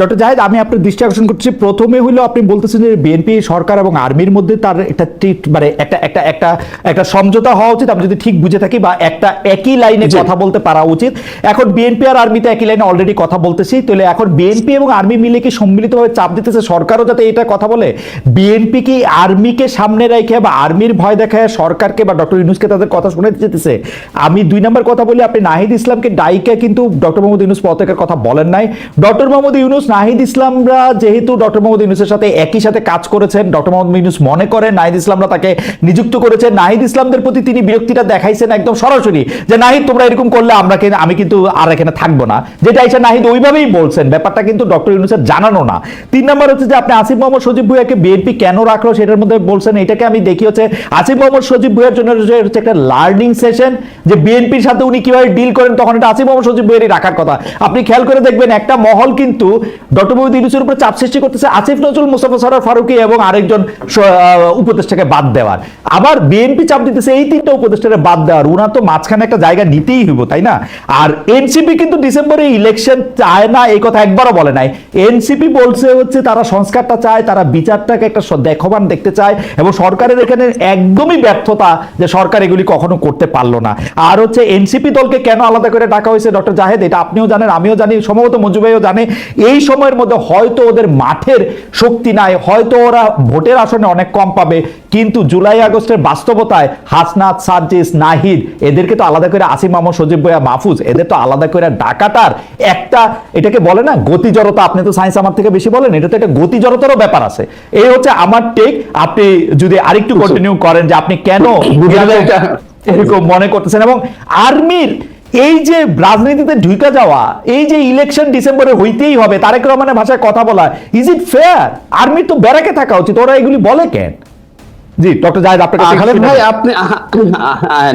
Doctor Zahed আমি আপনার দৃষ্টি আকর্ষণ করছি। প্রথমে হলো আপনি বলতেছেন যে বিএনপি সরকার এবং আর্মির মধ্যে তার একটা মানে একটা একটা একটা একটা সমঝোতা হওয়া উচিত। আমি যদি ঠিক বুঝে থাকি বা একটা একই লাইনে কথা বলতে পারা উচিত। এখন বিএনপি আর আর্মিতে একই লাইনে অলরেডি কথা বলতেছি। তাহলে এখন বিএনপি এবং আর্মি মিলে কি সম্মিলিতভাবে চাপ দিতেছে সরকারও যাতে এটা কথা বলে? বিএনপি কি আর্মিকে সামনে রেখে বা আর্মির ভয় দেখায় সরকারকে বা ডক্টর ইউনুসকে তাদের কথা শুনে যেতেছে আমি দুই নম্বর কথা বলি আপনি নাহিদ ইসলামকে ডাইকে কিন্তু ডক্টর মোহাম্মদ ইউনুস পতাকার কথা বলেন নাই। ডক্টর মোহাম্মদ ইউনুস নাহিদ ইসলামরা যেহেতু ডক্টর মোহাম্মদ ইউনুসের সাথে একই সাথে কাজ করেছেন, ডক্টর মোহাম্মদ ইউনুস মনে করেন নাহিদ ইসলামরা তাকে নিযুক্ত করেছেন। নাহিদ ইসলামদের প্রতি তিনি বিরক্তিটা দেখাইছেন একদম সরাসরি যে, নাহিদ, তোমরা এরকম করলে আমরা আমি কিন্তু আর এখানে থাকব না। যেটা এসে নাহিদ ওইভাবেই বলছেন, ব্যাপারটা কিন্তু ডক্টর ইউনুসের জানানো না। তিন নম্বর হচ্ছে যে, আপনি আসিফ মোহাম্মদ সজীব ভুইয়াকে বিএনপি কেন রাখল সেটার মধ্যে বলছেন, এটাকে আমি দেখি হচ্ছে আসিফ মোহাম্মদ সজীব ভুইয়ার জন্য হচ্ছে একটা লার্নিং সেশন যে বিএনপির সাথে উনি কীভাবে ডিল করেন, তখন এটা আসিফ মোহাম্মদ সজীব ভুইয়ারই রাখার কথা। আপনি খেয়াল করে দেখবেন, একটা মহল কিন্তু ডক্টর ইউনুসের উপর চাপ সৃষ্টি করতেছে আসিফ নজরুল, মুস্তাফা সরার, ফারুকি এবং আরেকজন উপদেষ্টাকে বাদ দেওয়ার। আবার বিএনপি চাপ দিতেছে এই তিনটা উপদেষ্টাকে বাদ দেওয়ার। উনার তো মাঝখানে একটা জায়গা নিতেই হইব, তাই না? আর এনসিপি কিন্তু ডিসেম্বরে ইলেকশন চায় না, এই কথা একবারও বলে নাই। এনসিপি বলছে হচ্ছে তারা সংস্কারটা চায়, তারা বিচারটাকে একটা দেখবান দেখতে চায় এবং সরকারের এখানে একদমই ব্যর্থতা যে সরকার এগুলি কখনো করতে পারল না। আর হচ্ছে এনসিপি দলকে কেন আলাদা করে ডাকা হয়েছে? ডক্টর জাহেদ, এটা আপনিও জানেন, আমিও জানি, সম্ভবত মঞ্জু ভাইও জানে। এই সময়ের মধ্যে হয়তো ওদের মাঠের শক্তি নাই হয়তো ওরা ভোটের আসনে অনেক কম পাবে কিন্তু জুলাই আগস্টের বাস্তবতায় হাসনাত সার্জিস নাহিদ এদেরকে তো আলাদা করে আসিম মাহমুদ সজীব ভইয়া মাহফুজ এদের তো আলাদা করে ডাকাটার একটা এটাকে বলে না গতি জড়তা আপনি তো সায়েন্স আমার থেকে বেশি বলেন এটা তো একটা গতি জড়তারও ব্যাপার আছে। এই হচ্ছে আমার টেক আপনি যদি আরেকটু কন্টিনিউ করেন যে আপনি কেন এরকম মনে করতেছেন এবং আর্মির এই যে রাজনীতিতে ঢুকে যাওয়া এই যে ইলেকশন ডিসেম্বরে হইতেই হবে তারেক রহমানের ভাষায় কথা বলা ইজ ইট ফেয়ার আর্মির তো ব্যারাকে থাকা উচিত ওরা এগুলি বলে কেন? জি ডক্টর জাহেদ আপনার খালেদ ভাই আপনি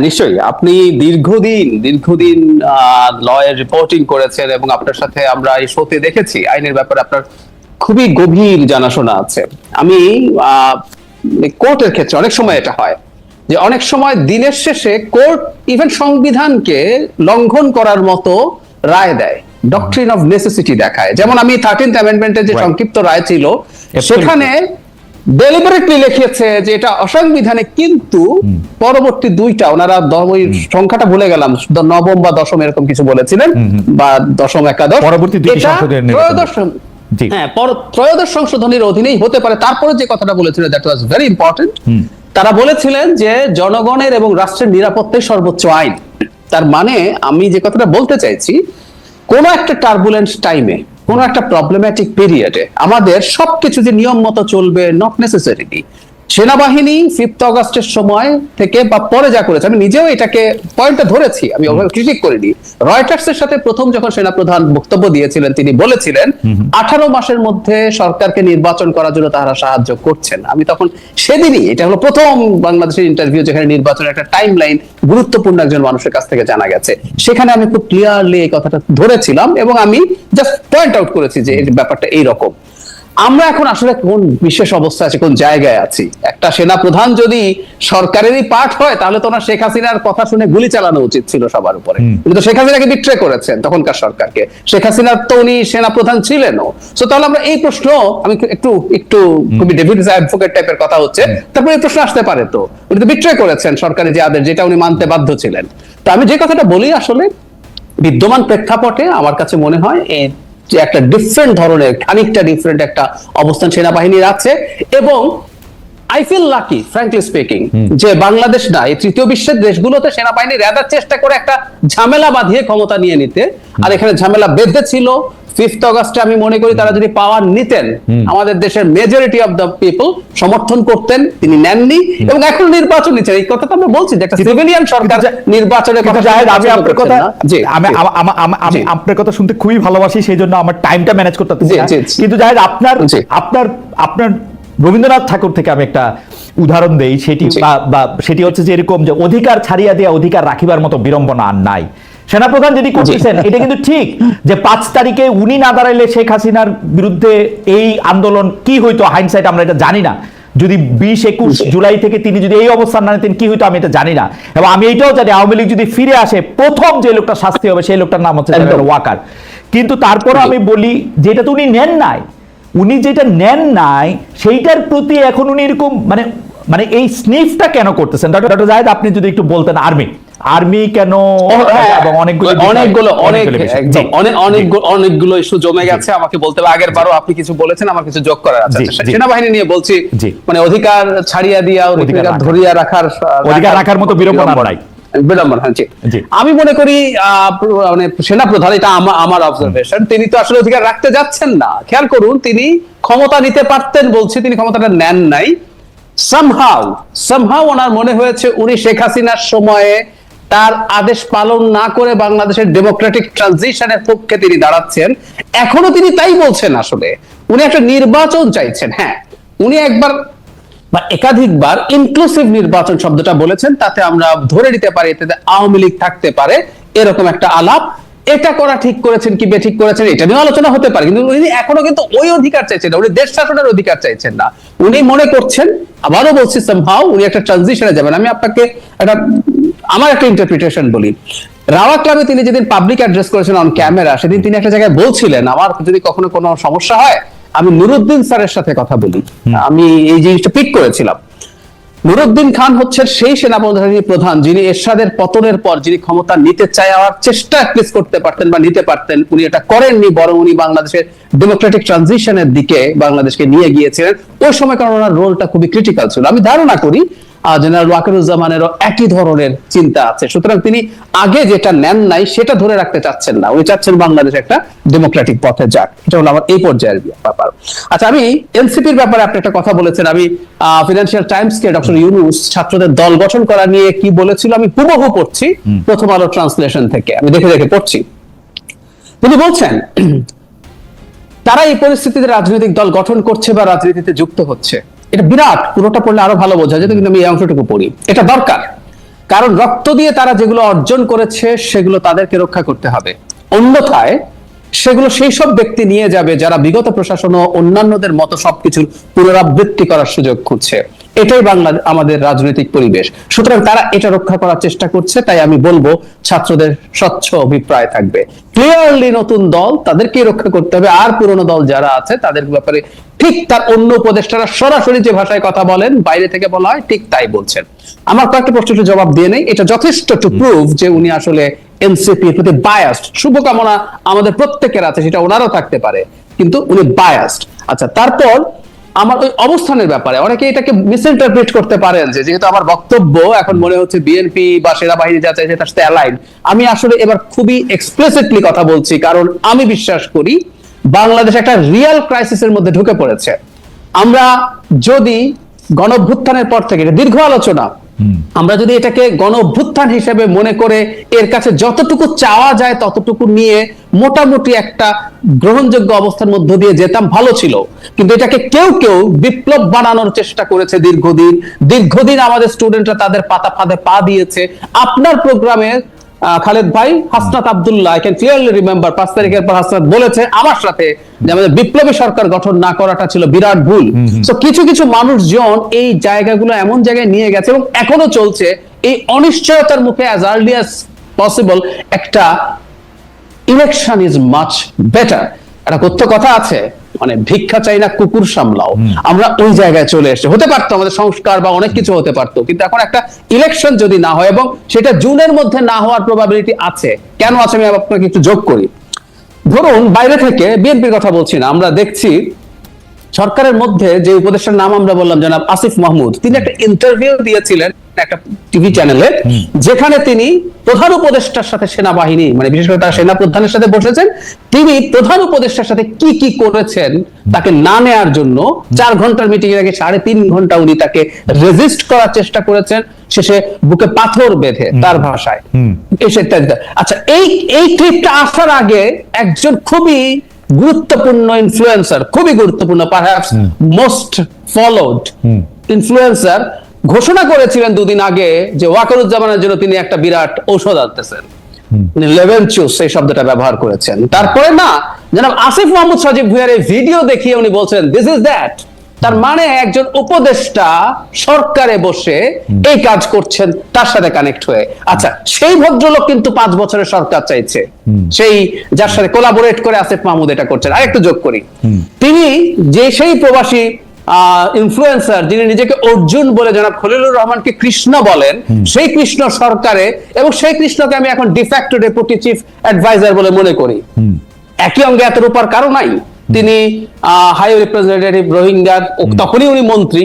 নিশ্চয়ই। আপনি দীর্ঘদিন দীর্ঘদিন লয়ের রিপোর্টিং করেছেন এবং আপনার সাথে আমরা এই শোতে দেখেছি। আইনের ব্যাপারে আপনার খুবই গভীর জানাশোনা আছে। আমি কোর্টের ক্ষেত্রে অনেক সময় এটা হয়। যে অনেক সময় দিনের শেষে কোর্ট ইভেন সংবিধানকে লঙ্ঘন করার মতো রায় দেয় ডক্ট্রিন অফ নেসেসিটি দেখায়। যেমন আমি থার্টিন্থ অ্যামেন্ডমেন্টের যে সংক্ষিপ্ত রায় ছিল সেখানে ডেলিবারেটলি লিখেছে যে এটা অসাংবিধানিক কিন্তু পরবর্তী দুইটা ওনারা ওই সংখ্যাটা ভুলে গেলাম নবম বা দশম এরকম কিছু বলেছিলেন বা দশম একাদশ। পরবর্তী ত্রয়োদশ। হ্যাঁ পর- ত্রয়োদশ সংশোধনীর অধীনেই হতে পারে। তারপরে যে কথাটা বলেছিলেন দ্যাট ওয়াজ ভেরি ইম্পর্টেন্ট তারা বলেছিলেন যে জনগণের এবং রাষ্ট্রের নিরাপত্তাই সর্বোচ্চ আইন। তার মানে আমি যে কথাটা বলতে চাইছি, কোন একটা টার্বুলেন্ট টাইমে কোন একটা প্রবলেম্যাটিক পিরিয়ডে আমাদের সবকিছু যে নিয়ম মতো চলবে নট নেসেসারিলি সেনাবাহিনী ফিফথ অগস্টের সময় থেকে বা পরে যা করেছে আমি নিজেও এটাকে পয়েন্টটা ধরেছি আমি ক্রিটিক করিনি। রয়টার্স এর সাথে প্রথম যখন সেনাপ্রধান বক্তব্য দিয়েছিলেন তিনি বলেছিলেন আঠারো মাসের মধ্যে সরকারকে নির্বাচন করার জন্য তারা সাহায্য করছেন। আমি তখন সেদিনই এটা হলো প্রথম বাংলাদেশের ইন্টারভিউ যেখানে নির্বাচনের একটা টাইম লাইন গুরুত্বপূর্ণ একজন মানুষের কাছ থেকে জানা গেছে। সেখানে আমি খুব ক্লিয়ারলি এই কথাটা ধরেছিলাম এবং আমি জাস্ট পয়েন্ট আউট করেছি যে এই ব্যাপারটা এইরকম। আমরা এখন আসলে কোন বিশেষ অবস্থা আছে কোন জায়গায় আছি? একটা সেনা প্রধান যদি সরকারেরই পার্ট হয় তাহলে তো ওনার শেখ হাসিনার কথা শুনে গুলি চালানো উচিত ছিল সবার উপরে। উনি তো শেখ হাসিনাকে বিট্রে করেছেন তখনকার সরকারকে। শেখ হাসিনার তো উনি সেনা প্রধান ছিলেনও। সো তাহলে আমরা এই প্রশ্ন আমি একটু একটু খুবই ডেভিড অ্যাডভোকেট টাইপের কথা হচ্ছে। তারপরে এই প্রশ্ন আসতে পারে তো। উনি তো বিট্রে করেছেন সরকারি যে আদেশ যেটা উনি মানতে বাধ্য ছিলেন। তো আমি যে কথাটা বলি আসলে বিদ্যমান প্রেক্ষাপটে আমার কাছে মনে হয় এই যে একটা ডিফারেন্ট ধরনের খানিকটা ডিফারেন্ট একটা অবস্থান সেনাবাহিনীর আছে এবং I feel lucky frankly speaking যে বাংলাদেশ না এই তৃতীয় বিশ্বের দেশগুলোতে সেনাবাহিনী রেদার চেষ্টা করে একটা ঝামেলা বাঁধিয়ে ক্ষমতা নিয়ে নিতে। আর এখানে ঝামেলা বেঁধে ছিল ফিফথ অগস্টে আমি মনে করি তারা যদি পাওয়ার নিতেন আমাদের দেশের মেজরিটি অফ দ্য পিপল সমর্থন করতেন তিনি নেননি এবং এখন নির্বাচন নিচ্ছেন এই কথা তো আমরা বলছি যে একটা সিভিলিয়ান সরকার নির্বাচনের কথা জাহেদ, আমি আপনার কথা জি আমি। আমা- আপনার কথা শুনতে খুবই ভালোবাসি সেই জন্য আমার টাইমটা ম্যানেজ করতে জি। কিন্তু জাহেদ আপনার আপনার আপনার রবীন্দ্রনাথ ঠাকুর থেকে আমি একটা উদাহরণ দেই সেটি বা- বা সেটি হচ্ছে যে এরকম যে অধিকার ছাড়িয়া দেয়া অধিকার রাখিবার মতো বিড়ম্বনা আর নাই। সেনাপ্রধান যদি করতেছেন এটা কিন্তু ঠিক যে পাঁচ তারিখে উনি না দাঁড়াইলে শেখ হাসিনার বিরুদ্ধে এই আন্দোলন কি হইতো? হাইনসাইট আমরা এটা জানি না। যদি বিশ একুশ জুলাই থেকে তিনি যদি এই অবস্থান না নিতেন কি হইতো আমি এটা জানি না। এবং আমি এটাও জানি আওয়ামী লীগ যদি ফিরে আসে প্রথম যে লোকটা শাস্তি হবে সেই লোকটার নাম হচ্ছে ওয়াকার। কিন্তু তারপর আমি বলি যেটা তো উনি নেন নাই উনি যেটা নেন নাই সেইটার প্রতি এখন উনি এরকম মানে মানে এই স্নিফটা কেন করতেছেন? ডক্টর জাহেদ আপনি যদি একটু বলতেন আর্মি আর্মি কেন? হ্যাঁ, এবং অনেকগুলো অনেকগুলো অনেক অনেকগুলো ইস্যু জমে গেছে। আমাকে বলতে হবে। আগের বারও আপনি কিছু বলেছেন আমার কিছু যোগ করার আছে। আচ্ছা। সেনাবাহিনী নিয়ে বলছি। মানে অধিকার ছাড়িয়া দিয়া অধিকার ধরিয়া রাখার অধিকার রাখার মতো বিড়ম্বনা নাই। হ্যাঁ। আমি মনে করি মানে সেনা প্রধান এটা আমা- আমার অবজারভেশন তিনি তো আসলে অধিকার রাখতে যাচ্ছেন না। খেয়াল করুন তিনি ক্ষমতা নিতে পারতেন বলছে তিনি ক্ষমতাটা নেন নাই। সামহাউ সামহাউ ওনার মনে হয়েছে উনি শেখ হাসিনার সময়ে তার আদেশ পালন না করে বাংলাদেশের ডেমোক্রেটিক ট্রানজিশনের পক্ষে তিনি দাঁড়াচ্ছেন। এখনও তিনি তাই বলছেন আসলে। উনি একটা নির্বাচন চাইছেন হ্যাঁ। উনি একবার বা একাধিকবার ইনক্লুসিভ নির্বাচন শব্দটা বলেছেন, তাতে আমরা ধরে নিতে পারি এতে আওয়ামী লীগ থাকতে পারে, এরকম একটা আলাপ। এটা করা ঠিক করেছেন কি বেঠিক করেছেন, এটা নিয়ে আলোচনা হতে পারে, কিন্তু উনি এখনও কিন্তু ওই অধিকার চাইছেন না, উনি দেশ শাসনের অধিকার চাইছেন না। উনি মনে করছেন, আবারও বলছি সামহাউ উনি একটা ট্রানজিশনে যাবেন। আমি আপনাকে একটা আমার একটা ইন্টারপ্রিটেশন বলি। রাওয়া ক্লাবে তিনি যেদিন পাবলিক অ্যাড্রেস করেছেন অন ক্যামেরা সেদিন তিনি একটা জায়গায় বলছিলেন আমার যদি কখনো কোনো সমস্যা হয় আমি নুরুদ্দিন স্যারের সাথে কথা বলি। আমি এই জিনিসটা পিক করেছিলাম। নুরুদ্দিন খান হচ্ছেন সেই সেনাবাহিনী প্রধান যিনি এরশাদের পতনের পর যিনি ক্ষমতা নিতে চাওয়ার চেষ্টা অ্যাটলিস্ট করতে পারতেন বা নিতে পারতেন উনি এটা করেননি বরং উনি বাংলাদেশের ডেমোক্রেটিক ট্রানজিশনের দিকে বাংলাদেশকে নিয়ে গিয়েছিলেন। ওই সময় কারণ ওনার রোলটা খুবই ক্রিটিক্যাল ছিল। আমি ধারণা করি জেনারেল ওয়াকিরুজ্জামানেরও একই ধরনের চিন্তা আছে। সুতরাং তিনি আগে যেটা নেন নাই সেটা ধরে রাখতে চাচ্ছেন না। উনি চাচ্ছেন বাংলাদেশ একটা ডেমোক্রেটিক পথে যাক। এটা হলো আমার এই পর্যায়ের ব্যাপার। আচ্ছা আমি এনসিপির ব্যাপারে আপনি একটা কথা বলেছেন। আমি ফিনান্সিয়াল টাইমস কে ডক্টর ইউনুস ছাত্রদের দল গঠন করা নিয়ে কি বলেছিল আমি হুবহু পড়ছি। প্রথম আলো ট্রান্সলেশন থেকে। আমি দেখে দেখে পড়ছি। তিনি বলছেন তারা এই পরিস্থিতিতে রাজনৈতিক দল গঠন করছে বা রাজনীতিতে যুক্ত হচ্ছে। এটা বিরাট, পুরোটা পড়লে আরও ভালো বোঝা যায়, কিন্তু আমি এই অংশটুকু পড়ি। এটা দরকার, কারণ রক্ত দিয়ে তারা যেগুলো অর্জন করেছে, সেগুলো তাদেরকে রক্ষা করতে হবে। অন্যথায় সেগুলো সেই সব ব্যক্তি নিয়ে যাবে যারা বিগত প্রশাসন ও অন্যান্যদের মতো সবকিছুর পুনরাবৃত্তি করার সুযোগ খুঁজছে। এটাই বাংলা আমাদের রাজনৈতিক পরিবেশ। সুতরাং তারা এটা রক্ষা করার চেষ্টা করছে, তাই আমি বলব ছাত্রদের স্বচ্ছ অভিপ্রায় থাকবে। ক্লিয়ারলি নতুন দল তাদেরকে রক্ষা করতে হবে। আর পুরনো দল যারা আছে তাদের ব্যাপারে ঠিক তার অন্য উপদেষ্টারা সরাসরি যে ভাষায় কথা বলেন, বাইরে থেকে বলা হয় ঠিক তাই বলছেন। আমার কয়েকটা প্রশ্ন একটু জবাব দিয়ে নেই। এটা যথেষ্ট টু প্রুভ যে উনি আসলে এনসিপি এর প্রতি বায়াসড শুভকামনা আমাদের প্রত্যেকের আছে, সেটা ওনারও থাকতে পারে, কিন্তু উনি বায়াসড আচ্ছা তারপর আমার ওই অবস্থানের ব্যাপারে, অনেকে এটাকে মিসইন্টারপ্রিট করতে পারেন যে, যেহেতু আমার বক্তব্য, এখন মনে হচ্ছে বিএনপি বা সেনাবাহিনী যা চাইছে তার সাথে অ্যালাইন আমি আসলে এবার খুবই এক্সপ্লিসিটলি কথা বলছি, কারণ আমি বিশ্বাস করি বাংলাদেশ একটা রিয়েল ক্রাইসিসের মধ্যে ঢুকে পড়েছে। আমরা যদি গণভ্যুত্থানের পর থেকে এটা দীর্ঘ আলোচনা আমরা যদি এটাকে গণ অভ্যুত্থান হিসেবে মনে করে এর কাছে যতটুকু চাওয়া যায় ততটুকু নিয়ে মোটামুটি একটা গ্রহণযোগ্য অবস্থার মধ্য দিয়ে যেতাম ভালো ছিল। কিন্তু এটাকে কেউ কেউ বিপ্লব বানানোর চেষ্টা করেছে দীর্ঘদিন। দীর্ঘদিন আমাদের স্টুডেন্টরা তাদের পাতা ফাঁদে পা দিয়েছে। আপনার প্রোগ্রামে আহ, খালেদ ভাই Hasnat Abdullah I can clearly remember পাঁচ তারিখের পর হাসনাত বলেছে আমার সাথে যে আমাদের বিপ্লবী সরকার গঠন না করাটা ছিল বিরাট ভুল। তো কিছু কিছু মানুষজন এই জায়গাগুলো এমন জায়গায় নিয়ে গেছে এবং এখনও চলছে এই অনিশ্চয়তার মুখে অ্যাজ আর্লি অ্যাজ পসিবল একটা ইলেকশন ইজ মাচ বেটার একটা কথ্য কথা আছে মানে ভিক্ষা চাই না কুকুর সামলাও। আমরা ওই জায়গায় চলে এসে হতে পারতো আমাদের সংস্কার বা অনেক কিছু হতে পারতো কিন্তু এখন একটা ইলেকশন যদি না হয় এবং সেটা জুনের মধ্যে না হওয়ার প্রবাবিলিটি আছে কেন আছে আমি আপনাকে একটু যোগ করি। ধরুন বাইরে থেকে বিএনপির কথা বলছি না আমরা দেখছি সরকারের মধ্যে যে উপদেষ্টার নাম আমরা বললাম জনাব আসিফ মাহমুদ তিনি একটা ইন্টারভিউ দিয়েছিলেন একটা টিভি চ্যানেলে যেখানে তিনি প্রধান উপদেষ্টার সাথে সেনাবাহিনী মানে বিশেষ করে তার সেনা প্রধানের সাথে বসেছেন তিনি প্রধান উপদেষ্টার সাথে কি কি করেছেন তাকে না নেয়ার জন্য চার ঘণ্টার মিটিং এর আগে সাড়ে তিন ঘণ্টা উনি তাকে রেজিস্ট করার চেষ্টা করেছেন শেষে বুকে পাথর বেঁধে তার ভাষায়। আচ্ছা এই এই ক্লিপটা আসার আগে একজন খুবই গুরুত্বপূর্ণ ইনফ্লুয়েন্সার খুবই গুরুত্বপূর্ণ পারহ্যাপস মোস্ট ফলোড ইনফ্লুয়েন্সার ঘোষণা করেছিলেন দুদিন আগে যে ওয়াকারুজ্জামানের জন্য তিনি একটা বিরাট ঔষধ আনতেছেন। লেভেনচুস এই শব্দটা ব্যবহার করেছেন। তারপরে না জনাব আসিফ মোহাম্মদ সাজিব ভুঁইয়ার এই ভিডিও দেখিয়ে উনি বলছেন দিস ইজ দ্যাট তার মানে একজন উপদেষ্টা সরকারে বসে এই কাজ করছেন তার সাথে কানেক্ট হয়ে। আচ্ছা সেই ভদ্রলোক কিন্তু পাঁচ বছরের সরকার চাইছে। সেই যার সাথে কোলাবোরেট করে আসিফ মাহমুদ এটা করছেন। আরেকটু যোগ করি। তিনি যে সেই প্রবাসী ইনফ্লুয়েন্সার যিনি নিজেকে অর্জুন বলে জনাব খলিলুর রহমানকে কৃষ্ণ বলেন সেই কৃষ্ণ সরকারে এবং সেই কৃষ্ণকে আমি এখন ডিফ্যাক্টো ডেপুটি চিফ অ্যাডভাইজার বলে মনে করি। একই অঙ্গে এত রূপার কারণ নাই। তিনি হাই রিপ্রেজেন্টেটিভ রোহিঙ্গা তখনই উনি মন্ত্রী।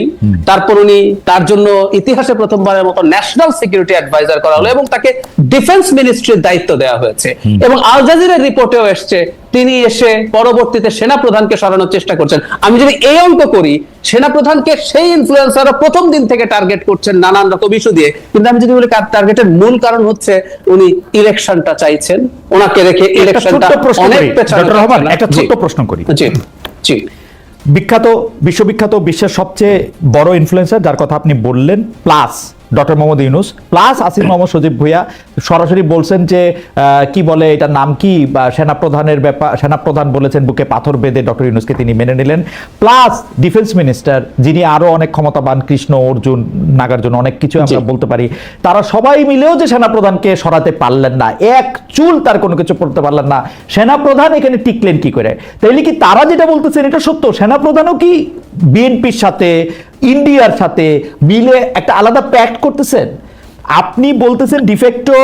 তারপর উনি তার জন্য ইতিহাসে প্রথমবারের মতো ন্যাশনাল সিকিউরিটি অ্যাডভাইজার করা হলো এবং তাকে ডিফেন্স মিনিস্ট্রির দায়িত্ব দেওয়া হয়েছে। এবং আল জাজিরার রিপোর্টেও এসছে তিনি এসে পরবর্তীতে সেনা প্রধানকে সরানোর চেষ্টা করছেন। আমি যদি এই অঙ্ক করি সেনা প্রধানকে সেই ইনফ্লুয়েন্সাররা প্রথম দিন থেকে টার্গেট করছেন নানান রকম ইস্যু দিয়ে। কিন্তু আমি যদি বলি টার্গেটের মূল কারণ হচ্ছে উনি ইলেকশনটা চাইছেন। ওনাকে রেখে ইলেকশনটা অনেক করি পেছনে রহমান একটা। ছোট্ট প্রশ্ন করি। জি জি। বিখ্যাত বিশ্ববিখ্যাত বিশ্বের সবচেয়ে বড় ইনফ্লুয়েন্সার যার কথা আপনি বললেন plus doctor Mohammad Yunus plus Asif Mohammad Sajib Bhuiyan সরাসরি বলছেন যে কি বলে এটার নাম কি? বা সেনাপ্রধানের ব্যাপার সেনাপ্রধান বলেছেন বুকে পাথর বেঁধে ডক্টর ইউনুসকে তিনি মেনে নিলেন। প্লাস ডিফেন্স মিনিস্টার যিনি আরও অনেক ক্ষমতাবান কৃষ্ণ অর্জুন নাগার্জুন অনেক কিছু আমরা বলতে পারি তারা সবাই মিলেও যে সেনাপ্রধানকে সরাতে পারলেন না এক চুল তার কোনো কিছু করতে পারলেন না। সেনাপ্রধান এখানে টিকলেন কি করে? তাইলে কি তারা যেটা বলতেছেন এটা সত্য? সেনাপ্রধানও কি বিএনপির সাথে ইন্ডিয়ার সাথে মিলে একটা আলাদা প্যাক্ট করতেছেন। আপনি বলতেছেন ডিফেক্টো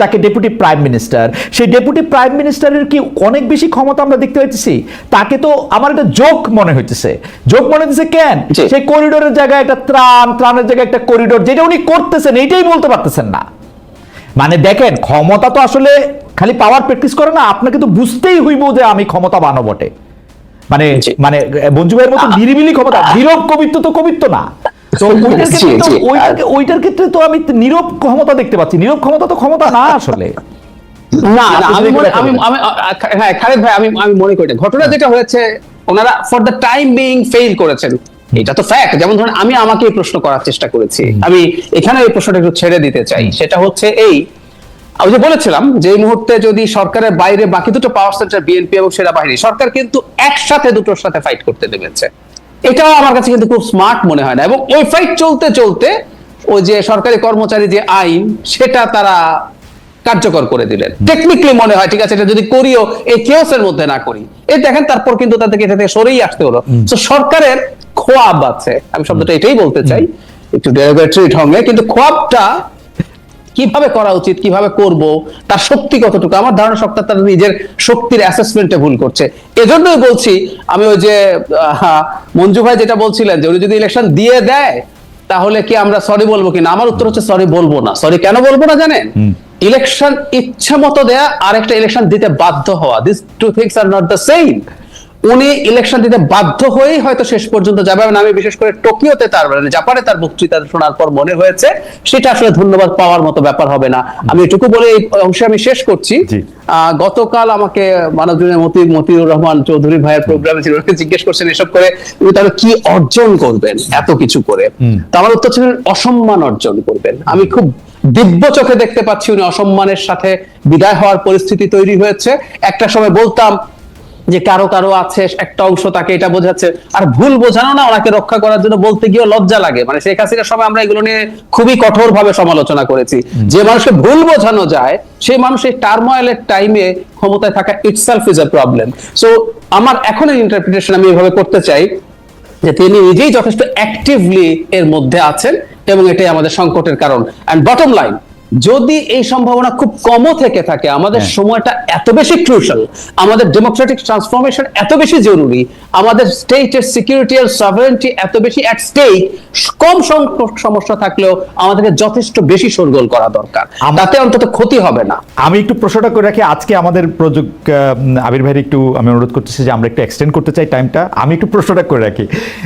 যাকে ডেপুটি প্রাইম মিনিস্টার সেই ডেপুটি প্রাইম মিনিস্টারের কি অনেক বেশি ক্ষমতা আমরা দেখতে পাইতেছি? তাকে তো আমার একটা জোক মনে হইতেছে। জোক মনে হইতেছে কেন? সেই করিডোরের জায়গায় একটা ত্রাণ ত্রাণের জায়গায় একটা করিডোর যেটা উনি করতেছেন এইটাই বলতে পারতেছেন না। মানে দেখেন ক্ষমতা তো আসলে খালি পাওয়ার প্র্যাকটিস করে না আপনাকে তো বুঝতেই হইব যে আমি ক্ষমতা বানো বটে। মানে মানে মঞ্জু ভাইয়ের মতো নিরিবিলি ক্ষমতা নীরব কবিত্ব তো কবিত্ব না। তো ওইটার ক্ষেত্রে তো ওইটার- ক্ষেত্রে তো আমি নীরব ক্ষমতা দেখতে পাচ্ছি। নীরব ক্ষমতা তো ক্ষমতা না আসলে। না আমি আমি হ্যাঁ খালেদ ভাই আমি আমি মনে করি ঘটনা যেটা হয়েছে ওনারা for the time being fail করেছেন। এটা তো ফ্যাক্ট যেমন ধরুন আমি আমাকে এই প্রশ্ন করার চেষ্টা করেছি। আমি এখানে এই প্রশ্নটা একটু ছেড়ে দিতে চাই। সেটা হচ্ছে এই আমি যে বলেছিলাম যে এই মুহূর্তে যদি সরকারের বাইরে বাকি দুটো পাওয়ার সেন্টার বিএনপি এবং সেনাবাহিনী সরকার কিন্তু একসাথে দুটোর সাথে ফাইট করতে নেমেছে। এটাও আমার কাছে কিন্তু খুব স্মার্ট মনে হয় না। এবং ওই ফাইট চলতে চলতে ওই যে সরকারি কর্মচারী যে আইন সেটা তারা কার্যকর করে দিলেন। টেকনিক্যালি মনে হয় ঠিক আছে এটা যদি করিও এই কেওসের মধ্যে না করি। এই দেখেন তারপর কিন্তু তাদেরকে এটা থেকে সরেই আসতে হলো। তো সরকারের খোয়াব আছে। আমি শব্দটা এটাই বলতে চাই একটু ডেরিভেটরি ঢঙ্গে কিন্তু খোয়াবটা কীভাবে করা উচিত কীভাবে করব তার শক্তি কতটুকু? আমার ধারণা সরকার তার নিজের শক্তির অ্যাসেসমেন্টে ভুল করছে। এজন্যই বলছি আমি ওই যে মঞ্জু ভাই যেটা বলছিলেন যে উনি যদি ইলেকশন দিয়ে দেয় তাহলে কি আমরা সরি বলব কিনা? আমার উত্তর হচ্ছে সরি বলব না। সরি কেন বলব না জানেন? ইলেকশন ইচ্ছা মতো দেয়া আর একটা ইলেকশন দিতে বাধ্য হওয়া। This two things are not the same উনি ইলেকশন দিতে বাধ্য হয়েই হয়তো শেষ পর্যন্ত যাবে এবং আমি বিশেষ করে টোকিওতে তার মানে জাপানে তার বক্তৃতা শোনার পর মনে হয়েছে সেটা আসলে ধন্যবাদ পাওয়ার মতো ব্যাপার হবে না। আমি এটুকু বলে এই অংশে আমি শেষ করছি। গতকাল আমাকে মানবজনের মতি মতিউর রহমান চৌধুরী ভাইয়ের প্রোগ্রামে ছিল জিজ্ঞেস করছেন এসব করে উনি তাহলে কি অর্জন করবেন এত কিছু করে? তো আমার উত্তর ছিল অসম্মান অর্জন করবেন। আমি খুব দিব্য চোখে দেখতে পাচ্ছি উনি অসম্মানের সাথে বিদায় হওয়ার পরিস্থিতি তৈরি হয়েছে। একটা সময় বলতাম যে কারও কারও আছে একটা অংশ তাকে এটা বোঝাচ্ছে। আর ভুল বোঝানো না ওনাকে রক্ষা করার জন্য বলতে গিয়ে লজ্জা লাগে। মানে শেখ হাসিনার সময় আমরা এগুলো নিয়ে খুবই কঠোর ভাবে সমালোচনা করেছি। যে মানুষকে ভুল বোঝানো যায় সেই মানুষের টার্ময়েলের টাইমে ক্ষমতায় থাকা itself is a problem so আমার এখনের ইন্টারপ্রিটেশন আমি এভাবে করতে চাই যে তিনি নিজেই যথেষ্ট অ্যাক্টিভলি এর মধ্যে আছেন এবং এটাই আমাদের সংকটের কারণ। এন্ড বটম লাইন যদি এই সম্ভাবনা খুব কমও থেকে থাকে আমাদের হ্যাঁ। সময়টা এত বেশি ক্রুশাল আমাদের ডেমোক্রেটিক ট্রান্সফরমেশন এত বেশি জরুরি আমাদের স্টেটের সিকিউরিটি আর সভারেন্টি এত বেশি অ্যাট স্টেক কম সংখ্যক সমস্যা থাকলেও আমাদেরকে যথেষ্ট বেশি সরগোল করা দরকার। তাতে অন্তত ক্ষতি হবে না। আমি একটু প্রশ্নটা করে রাখি আজকে আমাদের প্রযোগ আহ, আবির ভাইয়ের একটু আমি অনুরোধ করতেছি যে আমরা একটু এক্সটেন্ড করতে চাই টাইমটা আমি একটু প্রশ্নটা করে রাখি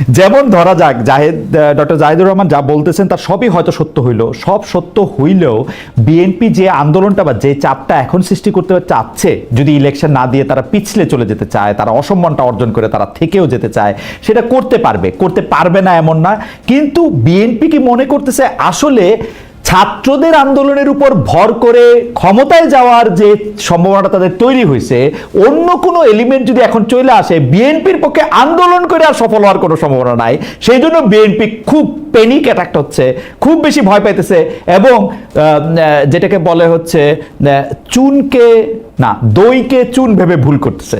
যেমন ধরা যাক জাহেদ ডক্টর জাহিদুর রহমান যা বলতেছেন তার সবই হয়তো সত্য হইল সব সত্য হইলেও বিএনপি যে আন্দোলনটা বা যে চাপটা এখন সৃষ্টি করতে চাচ্ছে, যদি ইলেকশন না দিয়ে তারা পিছলে চলে যেতে চায়, তারা অসম্মানটা অর্জন করে তারা থেকেও যেতে চায়, সেটা করতে পারবে। করতে পারবে না এমন না, কিন্তু বিএনপি কি মনে করতেছে আসলে ছাত্রদের আন্দোলনের উপর ভর করে ক্ষমতায় যাওয়ার যে সম্ভাবনাটা তাদের তৈরি হয়েছে, অন্য কোনো এলিমেন্ট যদি এখন চলে আসে, বিএনপির পক্ষে আন্দোলন করে আর সফল হওয়ার কোনো সম্ভাবনা নাই। সেই জন্য বিএনপি খুব পেনিক অ্যাটাক্ট হচ্ছে, খুব বেশি ভয় পাইতেছে এবং যেটাকে বলে হচ্ছে চুনকে, না, দইকে চুন ভেবে ভুল করতেছে।